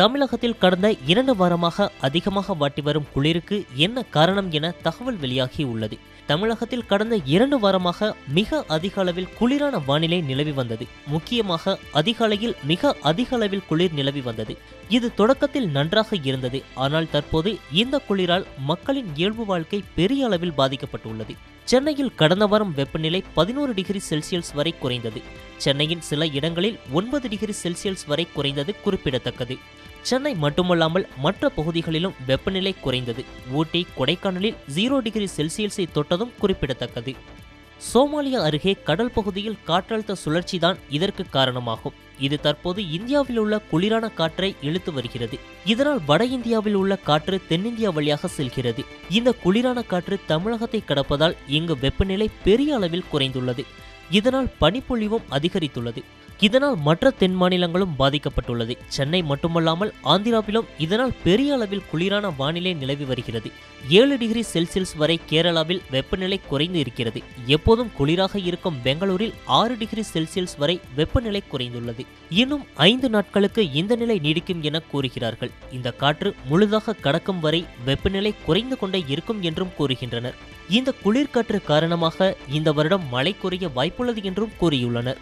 தமிழகத்தில் கடந்த இரண்டு வாரமாக அதிகமாக வாட்டி வரும் குளிருக்கு என்ன காரணம் என தகவல் வெளியாகி உள்ளது. தமிழகத்தில் கடந்த இரண்டு வாரமாக மிக அதிக அளவில் குளிரான வானிலை நிலவி வந்தது. முக்கியமாக அதிகாலையில் மிக அதிக அளவில் குளிர் நிலவி வந்தது. இது தொடக்கத்தில் நன்றாக இருந்தது. ஆனால் தற்போது இந்த குளிரால் மக்களின் இயல்பு வாழ்க்கை பெரிய அளவில் பாதிக்கப்பட்டுள்ளது. சென்னையில் கடந்த வாரம் வெப்பநிலை பதினோரு டிகிரி செல்சியஸ் வரை குறைந்தது. சென்னையின் சில இடங்களில் ஒன்பது டிகிரி செல்சியஸ் வரை குறைந்தது குறிப்பிடத்தக்கது. சென்னை மட்டுமல்லாமல் மற்ற பகுதிகளிலும் வெப்பநிலை குறைந்தது. ஊட்டி கொடைக்கானலில் ஜீரோ டிகிரி செல்சியஸை தொட்டதும் குறிப்பிடத்தக்கது. சோமாலியா அருகே கடல் பகுதியில் காற்றழுத்த சுழற்சிதான் இதற்கு காரணமாகும். இது தற்போது இந்தியாவில் உள்ள குளிரான காற்றை இழுத்து வருகிறது. இதனால் வட இந்தியாவில் உள்ள காற்று தென்னிந்தியா வழியாக செல்கிறது. இந்த குளிரான காற்று தமிழகத்தை கடப்பதால் இங்கு வெப்பநிலை பெரிய அளவில் குறைந்துள்ளது. இதனால் பனிப்பொழிவும் அதிகரித்துள்ளது. இதனால் மற்ற தென் மாநிலங்களும் பாதிக்கப்பட்டுள்ளது. சென்னை மட்டுமல்லாமல் ஆந்திராவிலும் இதனால் பெரிய அளவில் குளிரான வானிலை நிலவி வருகிறது. ஏழு டிகிரி செல்சியஸ் வரை கேரளாவில் வெப்பநிலை குறைந்து இருக்கிறது. எப்போதும் குளிராக இருக்கும் பெங்களூரில் ஆறு டிகிரி செல்சியஸ் வரை வெப்பநிலை குறைந்துள்ளது. இன்னும் ஐந்து நாட்களுக்கு இந்த நிலை நீடிக்கும் என கூறுகிறார்கள். இந்த காற்று முழுதாக கடக்கும் வரை வெப்பநிலை குறைந்து கொண்டே இருக்கும் என்றும் கூறுகின்றனர். இந்த குளிர்காற்று காரணமாக இந்த வருடம் மழை குறைய வாய்ப்புள்ளது என்றும் கூறியுள்ளனர்.